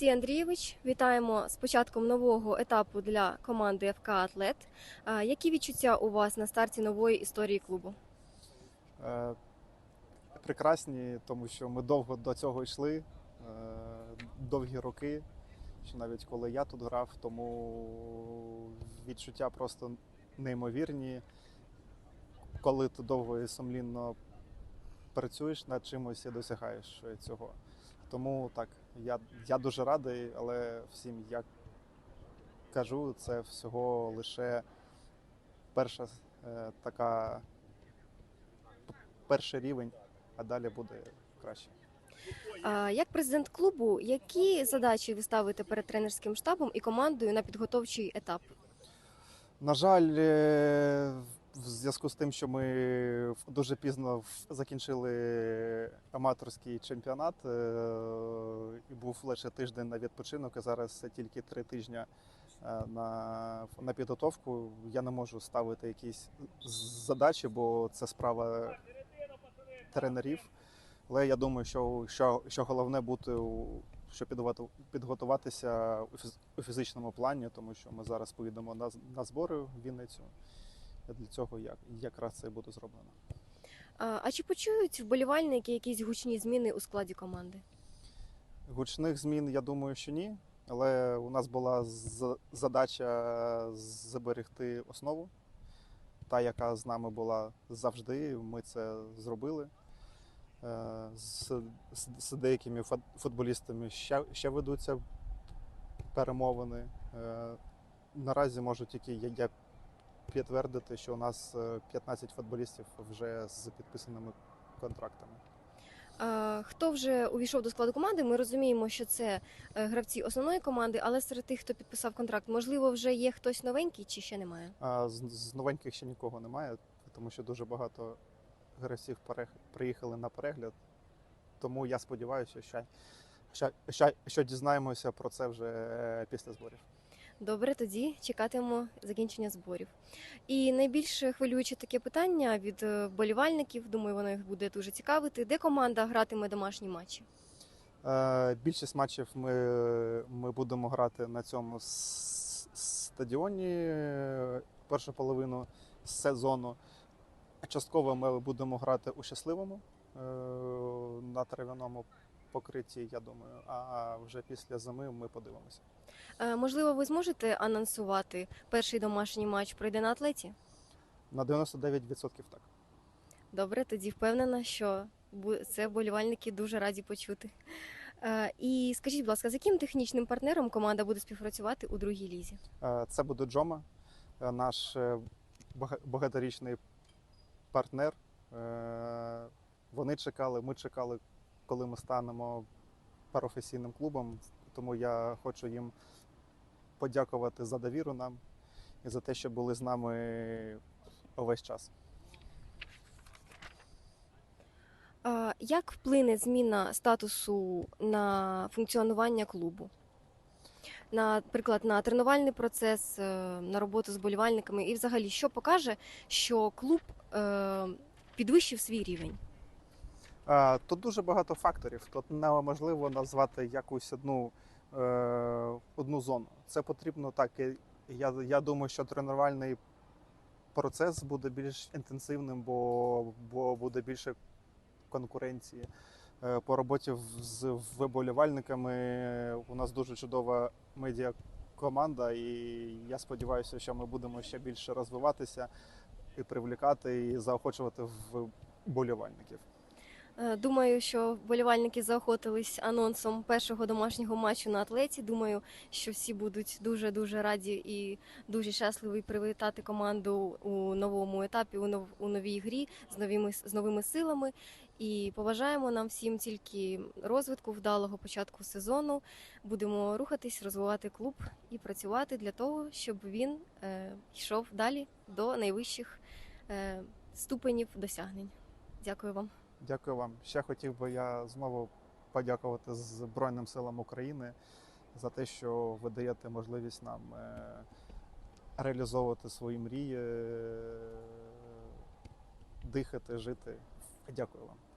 Олексій Андрійович, вітаємо з початком нового етапу для команди ФК Атлет. Які відчуття у вас на старті нової історії клубу? Е, прекрасні, тому що ми довго до цього йшли, е, довгі роки, ще навіть коли я тут грав, тому відчуття просто неймовірні. Коли ти довго і сумлінно працюєш над чимось і досягаєш цього. Тому так, я, я дуже радий, але всім я кажу, це всього лише перша е, така перший рівень, а далі буде краще. А, Як президент клубу, які задачі ви ставите перед тренерським штабом і командою на підготовчий етап? На жаль, е, в зв'язку з тим, що ми дуже пізно закінчили аматорський чемпіонат, е, і був лише тиждень на відпочинок, і зараз тільки три тижні е, на, на підготовку. Я не можу ставити якісь задачі, бо це справа тренерів. Але я думаю, що, що, що головне бути щоб підготуватися у фізичному плані, тому що ми зараз поїдемо на збори в Вінницю. Для цього як, якраз це буде зроблено. А а чи почують вболівальники якісь гучні зміни у складі команди? Гучних змін, я думаю, що ні. Але у нас була задача зберегти основу, та, яка з нами була завжди. Ми це зробили. Е, З, з, з деякими фут- футболістами ще, ще ведуться перемовини. Е, Наразі можу тільки я, я підтвердити, що у нас е, 15 футболістів вже з підписаними контрактами. Хто вже увійшов до складу команди? Ми розуміємо, що це е, гравці основної команди, але серед тих, хто підписав контракт, можливо, вже є хтось новенький чи ще немає? З, новеньких ще нікого немає, тому що дуже багато гравців приїхали на перегляд. Тому я сподіваюся, що, що, що, що дізнаємося про це вже е, після зборів. Добре, тоді чекатимемо закінчення зборів. І найбільш хвилююче таке питання від е, вболівальників. Думаю, воно їх буде дуже цікавити. Де команда гратиме домашні матчі? Е, більшість матчів ми, ми будемо грати на цьому стадіоні е, першу половину сезону. Частково ми будемо грати у щасливому на трав'яному покритті, я думаю. А вже після зими ми подивимося. Е, Можливо, ви зможете анонсувати перший домашній матч пройде на атлеті? На 99% так. Добре, тоді впевнена, що це вболівальники дуже раді почути. Е, І скажіть, будь ласка, з яким технічним партнером команда буде співпрацювати у другій лізі? Е, Це буде Джома, наш багаторічний партнер. Вони чекали, ми чекали, коли ми станемо професійним клубом. Тому я хочу їм подякувати за довіру нам і за те, що були з нами увесь час. Як вплине зміна статусу на функціонування клубу? Наприклад, на тренувальний процес, е, на роботу з болівальниками, і взагалі, що покаже, що клуб е, підвищив свій рівень? Е, Тут дуже багато факторів. Тут неможливо назвати якусь одну, е, одну зону. Це потрібно так. Я, я думаю, що тренувальний процес буде більш інтенсивним, бо, бо буде більше конкуренції. Е, По роботі з виболівальниками у нас дуже чудова медіа команда, і я сподіваюся, що ми будемо ще більше розвиватися і привлікати, і заохочувати вболівальників. Е, Думаю, що вболівальники заохотились анонсом першого домашнього матчу на атлеті. Думаю, що всі будуть дуже дуже раді і дуже щасливі привітати команду у новому етапі, у нов- у новій грі з новими з новими силами. І побажаємо нам всім тільки розвитку вдалого початку сезону. Будемо рухатись, розвивати клуб і працювати для того, щоб він е, йшов далі до найвищих е, ступенів досягнень. Дякую вам. Дякую вам. Ще хотів би я знову подякувати Збройним силам України за те, що ви даєте можливість нам е, реалізовувати свої мрії, е, дихати, жити. Дякую вам.